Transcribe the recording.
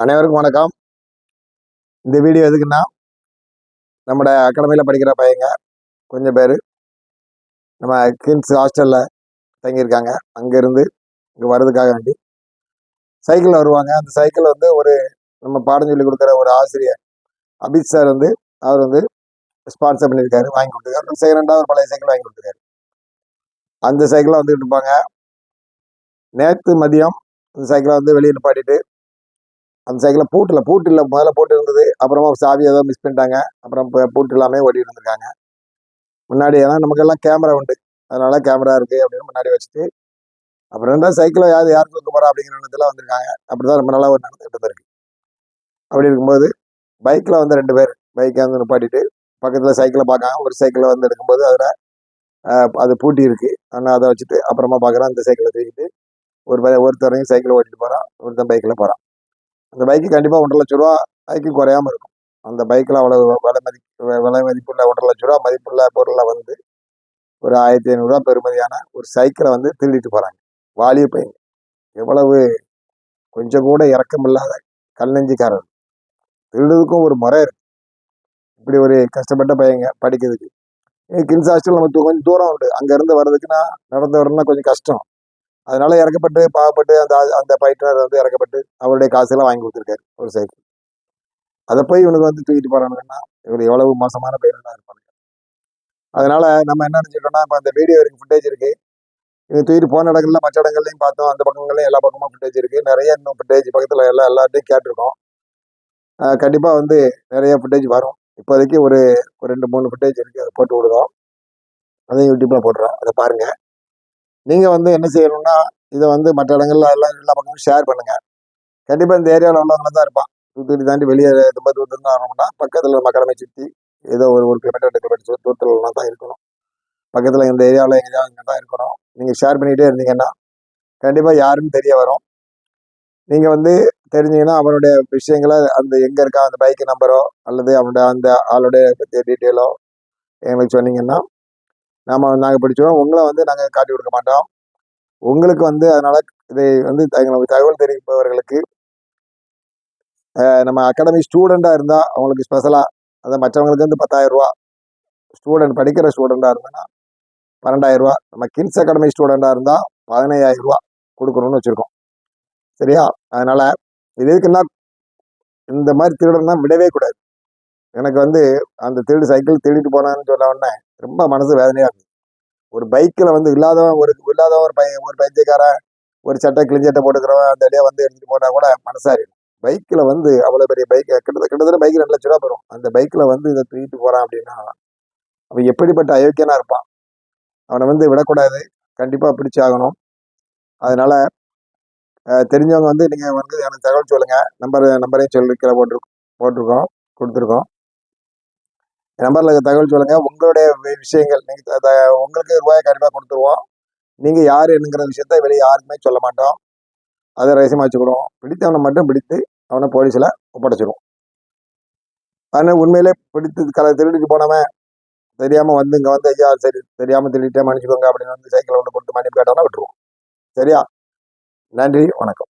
அனைவருக்கும் வணக்கம். இந்த வீடியோ எதுக்குன்னா நம்மட அகாடமியில் படிக்கிற பையங்க கொஞ்சம் பேர் நம்ம கின்ஸ் ஹாஸ்டலில் தங்கியிருக்காங்க. அங்கேருந்து இங்கே வர்றதுக்காக வேண்டி. சைக்கிளில் வருவாங்க. அந்த சைக்கிள் வந்து ஒரு நம்ம பாடம் சொல்லி கொடுக்குற ஒரு ஆசிரியர் அபித் சார் வந்து அவர் வந்து ஸ்பான்சர் பண்ணியிருக்காரு வாங்கி கொடுத்துருக்காரு. செகண்டாக ஒரு பழைய சைக்கிள் வாங்கி கொடுத்துருக்காரு. அந்த சைக்கிளில் வந்துக்கிட்டு இருப்பாங்க. நேற்று மதியம் அந்த சைக்கிளை வந்து வெளியே நிப்பாட்டிட்டு அந்த சைக்கிளில் பூட்டில் பூட்டு இல்லை முதல்ல பூட்டு இருந்தது அப்புறமா சாவி ஏதோ மிஸ் பண்ணிட்டாங்க அப்புறம் இப்போ பூட்டு இல்லாமல் ஓடி இருந்திருக்காங்க. முன்னாடி ஏன்னா நமக்கெல்லாம் கேமரா உண்டு. அதனால கேமரா இருக்குது அப்படின்னு முன்னாடி வச்சுட்டு அப்புறம் இருந்தால் சைக்கிளை யார் யார் கொடுக்க போகிறா அப்படிங்கிற எண்ணத்தில் வந்திருக்காங்க. அப்படி தான் ரொம்ப நாளாக ஒரு நடந்துகிட்டு இருந்திருக்கு. அப்படி இருக்கும்போது பைக்கில் வந்து ரெண்டு பேர் பைக்கை வந்து நிப்பாட்டிட்டு பக்கத்தில் சைக்கிளை பார்க்காங்க ஒரு சைக்கிளை வந்து எடுக்கும்போது அதில் அது பூட்டி இருக்குது ஆனால் அதை வச்சுட்டு அப்புறமா பார்க்குறேன் அந்த சைக்கிளை தூக்கிட்டு ஒரு ஒருத்தரையும் சைக்கிளை ஓட்டிட்டு போகிறான் ஒருத்தன் பைக்கில் போகிறான் அந்த பைக்கு கண்டிப்பாக ஒன்றரை லட்ச ரூபா பைக்கு குறையாம இருக்கும். அந்த பைக்கில் அவ்வளோ விலை மதிப்பு விலை மதிப்புள்ள ஒன்றரை லட்ச ரூபா மதிப்புள்ள பொருளை வந்து ஒரு ஆயிரத்தி ஐநூறுரூவா பெறுமதியான ஒரு சைக்கிளை வந்து திருடிட்டு போகிறாங்க வாலிய பையன். எவ்வளவு கொஞ்சம் கூட இறக்கம் இல்லாத கல்லஞ்சிக்காரர் திருடுறதுக்கும் ஒரு முறை இருக்குது இப்படி ஒரு கஷ்டப்பட்ட பையங்க படிக்கிறதுக்கு. கின்ஸ் ஹாஸ்டல் நமக்கு கொஞ்சம் தூரம் உண்டு. அங்கேருந்து வர்றதுக்குன்னா நடந்து வரணும்னா கொஞ்சம் கஷ்டம். அதனால இறக்கப்பட்டு பாவப்பட்டு அந்த அந்த பயிற்றுனர் வந்து இறக்கப்பட்டு அவருடைய காசெல்லாம் வாங்கி கொடுத்துருக்காரு ஒரு சைக்கிள் அதை போய் இவனுக்கு வந்து தூக்கிட்டு போறானுங்கன்னா இவர் எவ்வளவு மோசமான பயிரெல்லாம் இருப்பாங்க அதனால நம்ம என்ன நினைச்சிட்டோம்னா இப்போ அந்த வீடியோ இருக்கு ஃபுட்டேஜ் இருக்கு. இவங்க தூக்கிட்டு போன இடங்கள்ல மற்ற இடங்கள்லையும் பார்த்தோம். அந்த பக்கங்கள்லையும் எல்லா பக்கமும் ஃபுட்டேஜ் இருக்கு. நிறைய இன்னும் ஃபுட்டேஜ் பக்கத்தில் எல்லா எல்லாத்தையும் கேட்டிருக்கோம். கண்டிப்பாக வந்து நிறைய ஃபுட்டேஜ் வரும். இப்போதைக்கு ஒரு ரெண்டு மூணு ஃபுட்டேஜ் இருக்கு. அதை போட்டு விடுறோம். அதையும் யூடியூப்ல போடுறோம் அதை பாருங்கள் நீங்கள் வந்து என்ன செய்யணும்னா இதை வந்து மற்ற இடங்கள்ல எல்லாம் எல்லா பக்கமும் ஷேர் பண்ணுங்கள் கண்டிப்பாக இந்த ஏரியாவில் உள்ளவங்க தான் இருப்பான் தூத்துக்குடி தாண்டி வெளியே ரொம்ப தூரத்துல வரணும்னா பக்கத்தில் மக்களமை சுற்றி ஏதோ ஒரு ஒரு கிலோமீட்டர் ரெண்டு கிலோமீட்டர் தூரத்துலலாம் தான் இருக்கணும். பக்கத்தில் இந்த ஏரியாவில் எங்கேயாவது இங்கே தான் இருக்கணும். நீங்கள் ஷேர் பண்ணிக்கிட்டே இருந்தீங்கன்னா கண்டிப்பாக யாருன்னு தெரிய வரும். நீங்கள் வந்து தெரிஞ்சீங்கன்னா அவனுடைய விஷயங்களை அந்த எங்கே இருக்கா அந்த பைக் நம்பரோ அல்லது அவனுடைய அந்த ஆளுடைய பற்றிய டீட்டெயிலோ எங்களுக்கு சொன்னீங்கன்னா நாம நாங்கள் பிடிச்சோம் உங்களை வந்து நாங்கள் காட்டி கொடுக்க மாட்டோம். உங்களுக்கு வந்து அதனால இதை வந்து எங்களுக்கு தகவல் தெரிவிப்பவர்களுக்கு நம்ம அகாடமி ஸ்டூடெண்டாக இருந்தால் அவங்களுக்கு ஸ்பெஷலாக அதை மற்றவங்களுக்கு வந்து பத்தாயிரம் ரூபா ஸ்டூடெண்ட் படிக்கிற ஸ்டூடெண்டாக இருந்ததுன்னா பன்னெண்டாயிரம் ரூபா நம்ம கின்ஸ் அகாடமி ஸ்டூடெண்டாக இருந்தால் பதினையாயிரம் ரூபா கொடுக்கணும்னு வச்சுருக்கோம். சரியா? அதனால் இது எதுக்குன்னா இந்த மாதிரி திருடன்னா விடவே கூடாது. எனக்கு வந்து அந்த திருடு சைக்கிள் திருடிட்டு போனான்னு சொன்ன உடனே ரொம்ப மனசு வேதனையாக இருந்தது. ஒரு பைக்கில் வந்து இல்லாதவன் ஒரு இல்லாதவன் ஒரு பையன் ஒரு பைத்தியக்காரன் ஒரு சட்டை கிழிஞ்சட்டை போட்டுக்கிறவன் அந்த இடையே வந்து எடுத்துகிட்டு போனா கூட மனசாரி பைக்கில் வந்து அவ்வளோ பெரிய பைக் கிட்டத்தட்ட கிட்டத்தட்ட பைக் ரெண்டு லட்ச ரூபா வரும். அந்த பைக்கில் வந்து இதை தூக்கிட்டு போகிறான் அப்படின்னா அவன் எப்படிப்பட்ட அயோக்கியனாக இருப்பான்? அவனை வந்து விடக்கூடாது. கண்டிப்பாக பிடிச்சாகணும். அதனால் தெரிஞ்சவங்க வந்து நீங்கள் வந்து எனக்கு தகவல் சொல்லுங்கள் நம்பர் நம்பரையும் சொல்லிருக்கிற போட்டிருக்கோம் போட்டு போட்டிருக்கோம் கொடுத்துருக்கோம். நம்பர்ல தகவல் சொல்லுங்க. உங்களுடைய விஷயங்கள் நீங்க த- உங்களுக்கு ரூபாய் கண்டிப்பாக கொடுத்துருவோம். நீங்க யார் என்னங்கிற விஷயத்த வெளியே யாருக்குமே சொல்ல மாட்டோம். அதை ரகசியமா வச்சுக்கிடுவோம். பிடித்தவனை மட்டும் பிடித்து அவனை போலீஸில் ஒப்படைச்சிடுவோம் ஆனால் உண்மையிலே பிடித்து கல திருடிட்டு போனவன் தெரியாமல் வந்து இங்கே வந்து ஐயா சரி தெரியாமல் திருடிட்டே மன்னிச்சுக்கோங்க அப்படின்னு வந்து சைக்கிள் ஒன்று கொடுத்து மன்னிப்பு கேட்டோன்னா விட்டுருவோம். சரியா? நன்றி வணக்கம்.